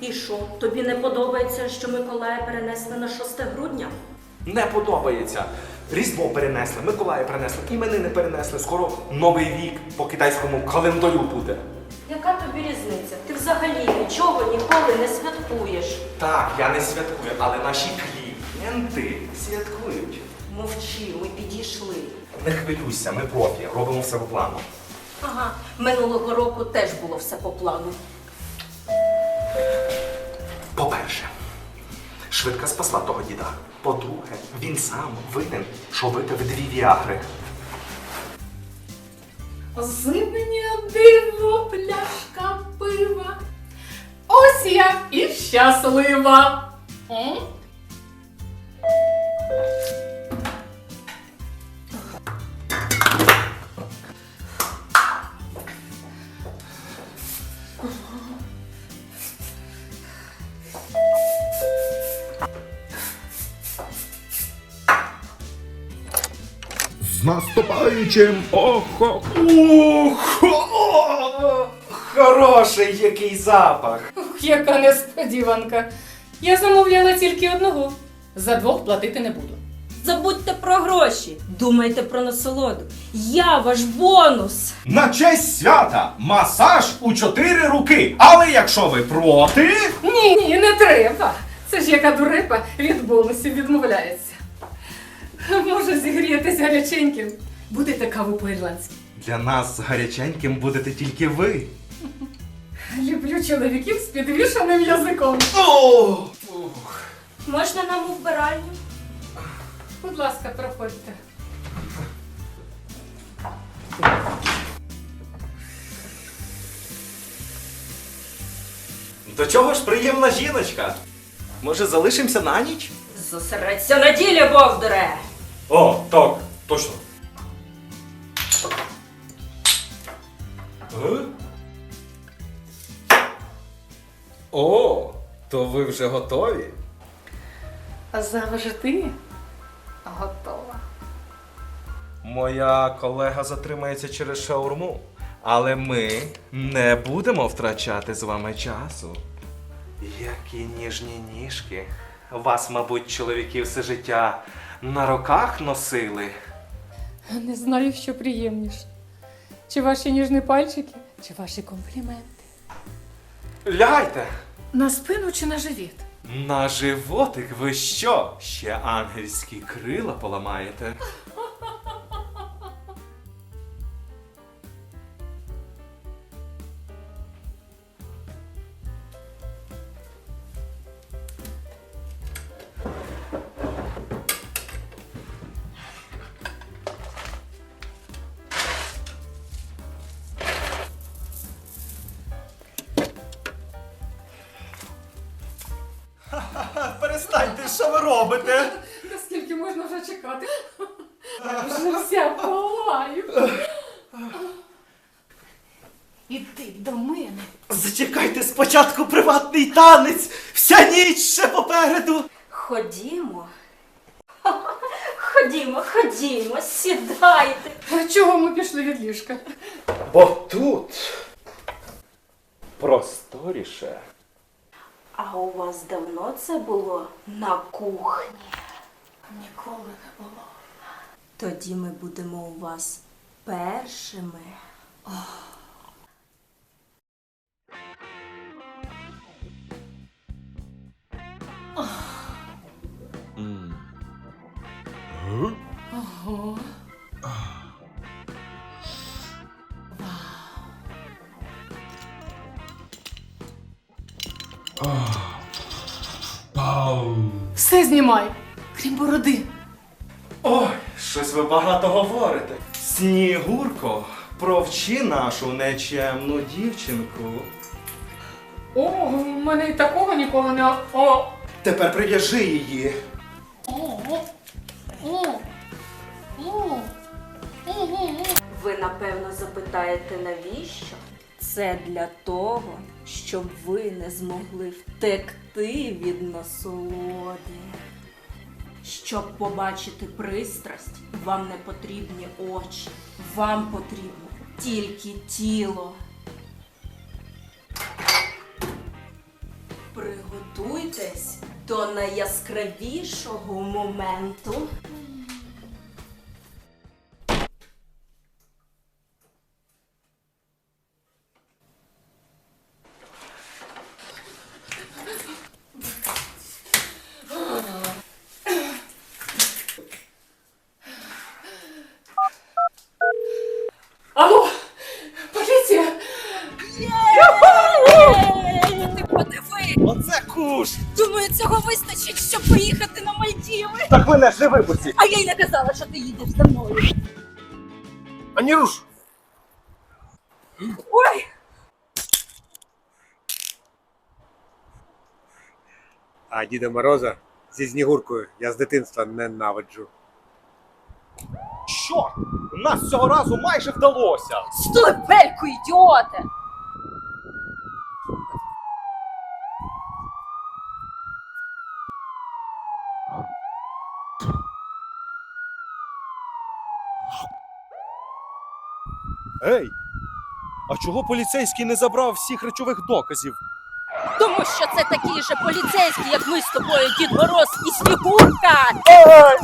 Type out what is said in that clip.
І що, тобі не подобається, що Миколая перенесли на 6 грудня? Не подобається. Різдво перенесли, Миколая перенесли, іменини перенесли. Скоро новий рік по китайському календарю буде. Яка тобі різниця? Ти взагалі нічого ніколи не святкуєш. Так, я не святкую, але наші клієнти святкують. Мовчи, ми підійшли. Не хвилюйся, ми профі, робимо все по плану. Ага, минулого року теж було все по плану. По-перше, швидка спасла того діда. По-друге, він сам винен, що випив дві віагри. Зимня диво, пляшка пива. Ось я і щаслива. М? З наступаючим охо. Ух, о, хороший який запах. Ух, яка несподіванка. Я замовляла тільки одного. За двох платити не буду. Забудьте про гроші, думайте про насолоду. Я ваш бонус. На честь свята масаж у чотири руки. Але якщо ви проти, Ні, ні, не треба. Це ж яка дурепа від бонусів відмовляється. Може, зігрієтесь гаряченьким. Будете каву по-ірландськи. Для нас гаряченьким будете тільки ви. Люблю чоловіків з підвішеним язиком. О! Можна нам у вбиральню? Будь ласка, проходьте. До чого ж приємна жіночка? Може, залишимося на ніч? Зосередься на ділі, Бовдуре! О, так, точно. Е? О, то ви вже готові? Завжди готова. Моя колега затримається через шаурму, але ми не будемо втрачати з вами часу. Які ніжні ніжки. Вас, мабуть, чоловіки все життя на руках носили. Не знаю, що приємніше. Чи ваші ніжні пальчики, чи ваші компліменти. Лягайте! На спину чи на живіт? На животик ви що? Ще ангельські крила поламаєте? Що ви робите? Наскільки можна вже чекати? Вже вся палаю. Іди до мене. Зачекайте спочатку приватний танець! Вся ніч ще попереду! Ходімо. Ходімо, ходімо, сідайте. А Чого ми пішли від ліжка? Бо тут просторіше. А у вас давно це було на кухні? Ніколи не було. Тоді ми будемо у вас першими. Ого. Все знімай, крім бороди. Ой, щось ви багато говорите. Снігурко, провчи нашу нечемну дівчинку. О, у мене і такого ніколи не. О. Тепер прив'яжи її. О. О. О. О. Ви напевно запитаєте, навіщо? Це для того, щоб ви не змогли втекти від насолоди. Щоб побачити пристрасть, вам не потрібні очі, вам потрібно тільки тіло. Готуйтесь до найяскравішого моменту. Оце! Думаю, цього вистачить, щоб поїхати на Мальдіви. Так мене ж не випустіть! А я й не казала, що ти їдеш за мною. Ані руш! Ой! А Діда Мороза зі Снігуркою я з дитинства ненавиджу. Чорт! Нас цього разу майже вдалося! Стой, бельку, ідіоте! Ей! А чого поліцейський не забрав всіх речових доказів? Тому що це такі же поліцейські, як ми з тобою, Дід Мороз і Снігурка. Ей!